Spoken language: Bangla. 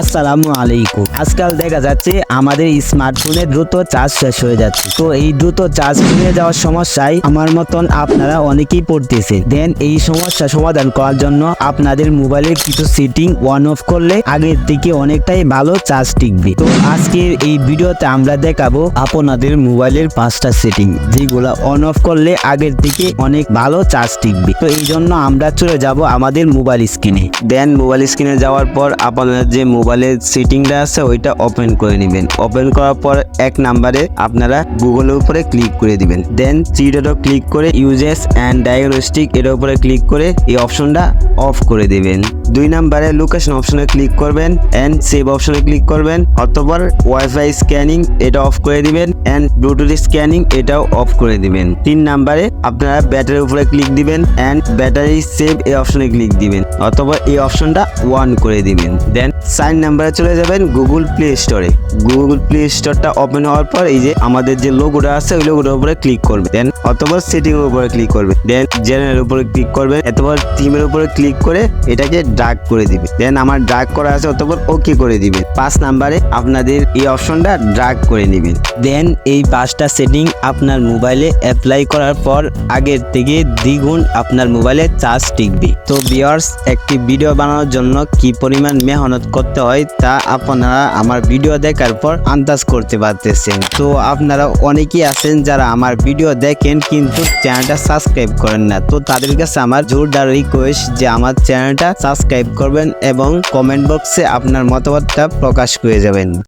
আসসালামু আলাইকুম। আজকাল দেখা যাচ্ছে আমাদের স্মার্টফোনে দ্রুত চার্জ শেষ হয়ে যাচ্ছে। তো এই দ্রুত চার্জ হয়ে যাওয়ার সমস্যায় আমার মতন আপনারা অনেকেই পড়তেছে দেন এই সমস্যা সমাধান করার জন্য আপনাদের মোবাইলের কিছু সেটিং অন অফ করলে আগের থেকে অনেকটাই ভালো চার্জ টিকবে। তো আজকের এই ভিডিওতে আমরা দেখাবো আপনাদের মোবাইলের পাঁচটা সেটিং যেগুলো অন অফ করলে আগের থেকে অনেক ভালো চার্জ টিকবে। তো এই জন্য আমরা চলে যাব আমাদের মোবাইল স্ক্রিনে দেন মোবাইল স্ক্রিনে যাওয়ার পর আপনাদের যে মোবাইলের সেটিংটা আছে, ওইটা ওপেন করে নেবেন। ওপেন করার পর এক নাম্বারে আপনারা গুগলের উপরে ক্লিক করে দিবেন। দেন থ্রিডটও ক্লিক করে ইউজেস অ্যান্ড ডায়াগনস্টিক এর উপরে ক্লিক করে এই অপশনটা অফ করে দিবেন। দুই নাম্বারে লোকেশন অপশনে ক্লিক করবেন অ্যান্ড সেভ অপশনে ক্লিক করবেন। অতপর ওয়াইফাই স্ক্যানিং এটা অফ করে দিবেন অ্যান্ড ব্লুটুথ স্ক্যানিং এটাও অফ করে দিবেন। তিন নাম্বারে আপনারা ব্যাটারির উপরে ক্লিক দিবেন অ্যান্ড ব্যাটারি সেভ এই অপশনে ক্লিক দিবেন। অথবা এই অপশনটা ওয়ান করে দিবেন। দেন সাইন নাম্বারে চলে যাবেন গুগল প্লে স্টোরে গুগল প্লে স্টোরটা ওপেন হওয়ার পর এই যে আমাদের যে লোগোটা আছে, ওই লোগোটার উপরে ক্লিক করবে। দেন অথবা সেটিং এর উপরে ক্লিক করবে। দেন জেনারেল উপরে ক্লিক করবে। অথবা থিমের উপরে ক্লিক করে এটাকে ড্রাগ করে দিবে। দেন আমার ড্রাগ করা আছে অথবা ওকে করে দিবে। পাঁচ নাম্বারে আপনাদের এই অপশনটা ড্রাগ করে নেবেন দেন এই পাঁচটা সেটিং আপনার মোবাইলে অ্যাপ্লাই করার পর আগের থেকে দ্বিগুণ আপনার মোবাইলে চার্জ টিকবে। তো বিয়ার্স একটি ভিডিও বানানোর জন্য কি পরিমাণ মেহনত করতে হয়, তা আপনারা আমার ভিডিও দেখার পর আন্দাজ করতে পারতেছেন। তো আপনারা অনেকেই আছেন যারা আমার ভিডিও দেখেন কিন্তু চ্যানেলটা সাবস্ক্রাইব করেন না। তো তাদের কাছে আমার জোরদার রিকোয়েস্ট যে আমার চ্যানেলটা সাবস্ক্রাইব করবেন এবং কমেন্ট বক্সে আপনার মতামতটা প্রকাশ করে যাবেন।